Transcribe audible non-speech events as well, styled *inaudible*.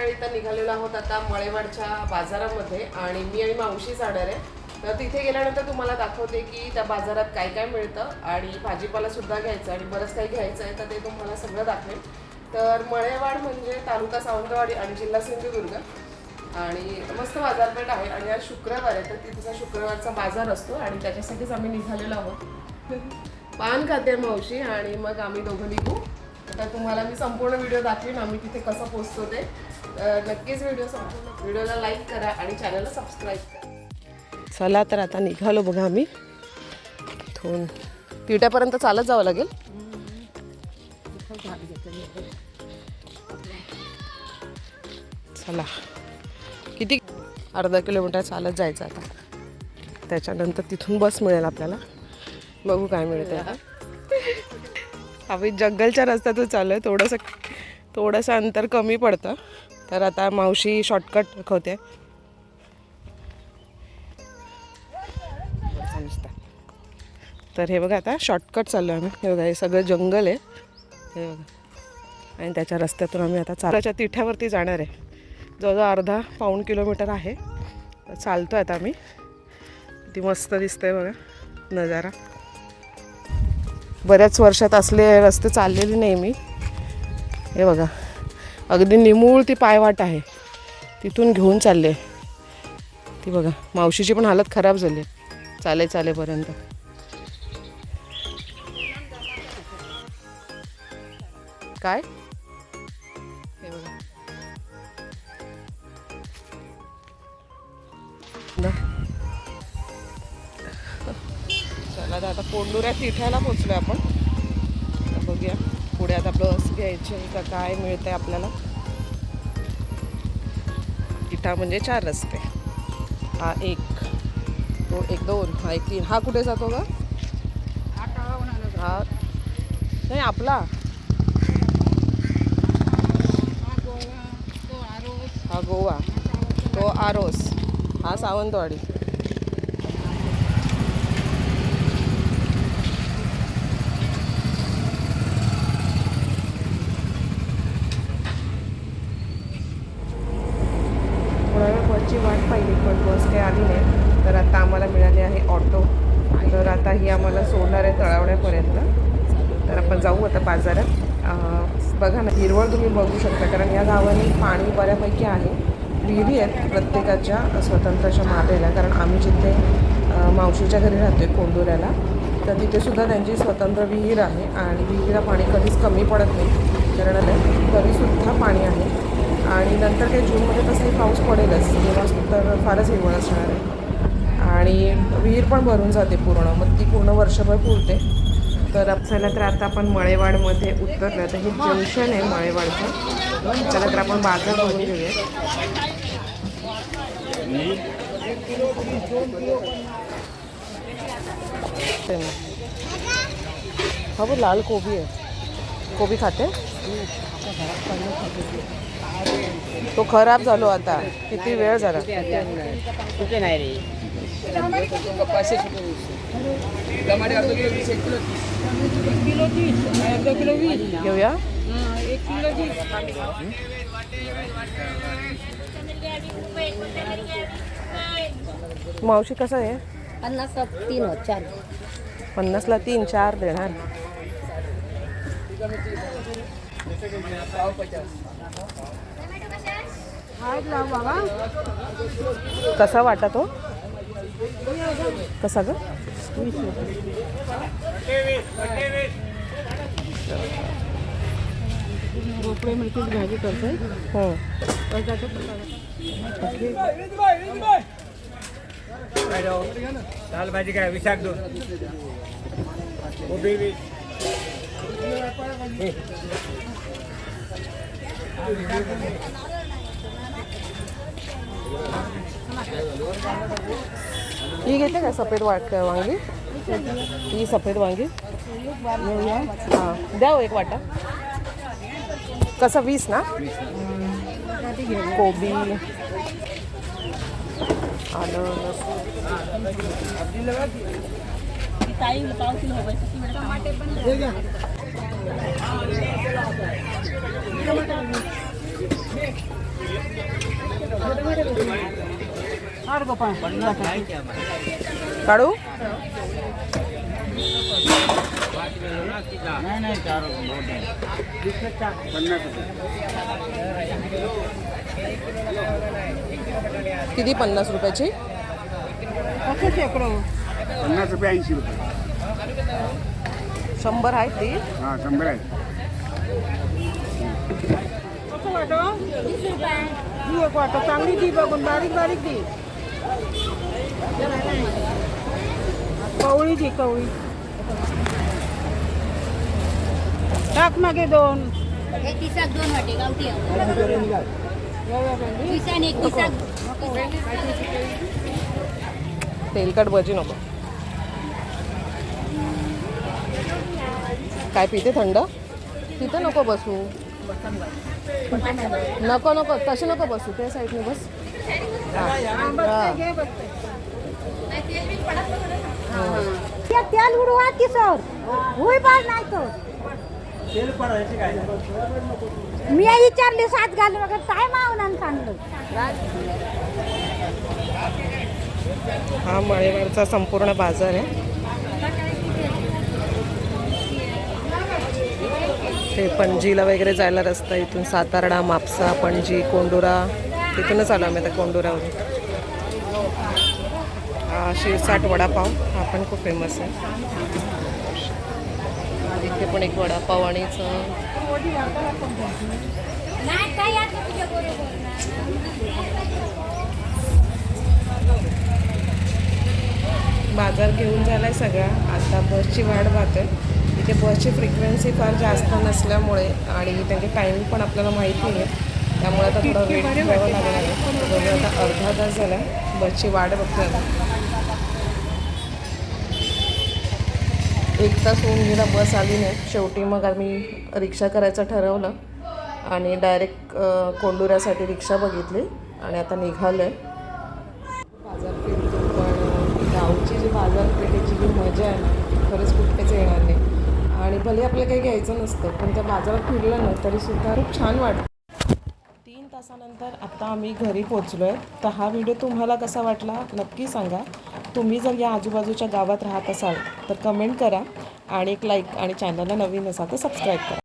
सकाळी तर निघालेलो आहोत आता मळेवाडच्या बाजारामध्ये आणि मी आणि मावशी जाणार आहे. तर तिथे गेल्यानंतर तुम्हाला दाखवते की त्या बाजारात काय काय मिळतं आणि भाजीपाला सुद्धा घ्यायचं आणि बरंच काही घ्यायचं आहे तर ते तुम्हाला सगळं दाखवेल तर मळेवाड म्हणजे तालुका सावंतवाडी आणि जिल्हा सिंधुदुर्ग. आणि मस्त बाजारपेठ आहे आणि आज शुक्रवार आहे तर तिथचा शुक्रवारचा बाजार असतो आणि त्याच्यासाठीच आम्ही निघालेलो आहोत. *laughs* पान खाते मावशी आणि मग आम्ही दोघं निघू. तर तुम्हाला मी संपूर्ण व्हिडिओ दाखवीन आम्ही तिथे कसं पोचतो ते. नक्कीच व्हिडिओ संपूर्ण व्हिडिओला लाईक करा आणि चॅनलला सबस्क्राईब करा. चला तर आता निघालो बघा आम्ही. इथून तिट्यापर्यंत चालत जावं लागेल. चला. किती? अर्धा किलोमीटर चालत जायचं आता. त्याच्यानंतर तिथून बस मिळेल आपल्याला. बघू काय मिळते आता. आम्ही जंगलच्या रस्त्यातून चालू आहे थोडंसं थोडंसं अंतर कमी पडतं. तर आता मावशी शॉर्टकट दाखवते. तर हे बघा आता शॉर्टकट चाललो आम्ही. हे बघा हे सगळं जंगल आहे. हे बघा. आणि त्याच्या रस्त्यातून आम्ही आता चालाच्या तिठ्यावरती जाणार आहे. जवळजवळ अर्धा पाऊण किलोमीटर आहे. चालतो चालतो आता आम्ही. किती मस्त दिसतंय बघा नजारा. बऱ्याच वर्षात असले रस्ते चाललेले नाही मी. हे बघा. अगदी निमूळ ती पायवाट आहे. तिथून घेऊन चालले. ती बघा मावशीची पण हालत खराब झाली. चाले चालेपर्यंत काय? हे बघा. चला आता कोंडुऱ्या तिठ्याला पोचलोय आपण. बघूया. पुढे आता बस घ्यायची का काय मिळतंय आपल्याला. इटा म्हणजे चार रस्ते. हा एक तो एक दोन हा एक तीन. हा कुठे जातो का हा. नाही आपला. हा गोवा तो आरोस. हा सावंतवाडी. थोडा वेळ बसची वाट पाहिली पण बस काही आली नाही. तर आता आम्हाला मिळाली आहे ऑटो. तर आता ही आम्हाला सोडणार आहे तळावण्यापर्यंत. तर आपण जाऊ आता बाजारात. बघा ना हिरवळ तुम्ही बघू शकता कारण या गावाने पाणी बऱ्यापैकी आहे. विहिरी आहेत प्रत्येकाच्या स्वतंत्रच्या मातेला कारण आम्ही जिथे मावशीच्या घरी राहतो आहे कोंडुऱ्याला तर तिथेसुद्धा त्यांची स्वतंत्र विहीर आहे. आणि विहिरीला पाणी कधीच कमी पडत नाही. कारण तरीसुद्धा पाणी आहे. आणि नंतर काही जूनमध्ये तसंही पाऊस पडेलच. तेव्हा तर फारच हिरवळ असणार आहे. आणि विहीर पण भरून जाते पूर्ण. मग ती पूर्ण वर्षभर पुरते. तर चला तर आता आपण मळेवाडमध्ये उतरलं. तर हे जंक्शन आहे मळेवाडचं. चला तर आपण बाजार बघून घेऊया. हा लाल कोबी आहे. कोबी खाते? तो खराब झालो आता. किती वेळ झाला? कुठे नाही रे घेऊया. मावशी कसं आहे? पन्नास तीन चार पन्नासला तीन चार देणार. कसा वाटा तो? कसा ग? भोपळे मिरचीची भाजी करतोय. हो. दाल भाजी काय विशाख दोन. वीस ही घेते का सफ़ेद वाट वांगी? ही सफ़ेद वांगी। हाँ। द्या एक वाटा। कसं वीस ना? कोबी। आलं। लसूण काढू किती? पन्नास रुपयाची? पन्नास रुपये ऐंशी रुपये. शंभर आहे ती. हां शंभर आहे चांगली दी बघून बारीक बारीक दी कवळी दी कवळी. टाक मागे दोन. हे तिसाक दोन वाटे गावठी तिसाने एक तिसाक तेलकट भजी नको. काय पिते थंड? तिथं नको बसू. नको नको तशी नको बसू. त्या साईडने बस. हा. हा. तेल उडवा की सर? होई बार नाही तो मी विचारले सात घाल वगैरे. काय मावनान सांगलं? हा मळेवाडचा संपूर्ण बाजार आहे. ते पणजीला वगैरे जायला रस्ता इथून सातारडा मापसा पणजी कोंडुरा. तिथूनच आलो आम्ही आता कोंडुरावरून. शिरसाट वडापाव. हा पण खूप फेमस आहे. इथे पण एक वडापाव आणि बाजार घेऊन झालाय सगळा. आता बसची वाट पाहतोय. इथे बसची फ्रिक्वेन्सी फार जास्त नसल्यामुळे आणि त्यांचे टाईम पण आपल्याला माहीत नाही आहे त्यामुळे आता थोडं वेट घ्यावं लागणार आहे. आता अर्धा तास झाला. बसची वाट बघतोय एक तास होऊन गेला बस आली नाही. शेवटी मग आम्ही रिक्षा करायचं ठरवलं आणि डायरेक्ट कोंडुऱ्यासाठी रिक्षा बघितली आणि आता निघालो आहे बाजारपेठ पण गावची जी बाजारपेठेची जी मजा आहे ना खरंच कुठेच येणार नाही. आणि भले आपल्याला काही घ्यायचं नसतं पण त्या बाजारात फिरलं ना तरी सुद्धा खूप छान वाटतं. तीन तासानंतर आत्ता आम्ही घरी पोचलो आहे तर हा व्हिडिओ तुम्हाला कसा वाटला नक्की सांगा. तुम्ही जर या आजूबाजूच्या गावात राहत असाल तर कमेंट करा आणि एक लाईक आणि चॅनलला नवीन असाल तर सबस्क्राईब करा.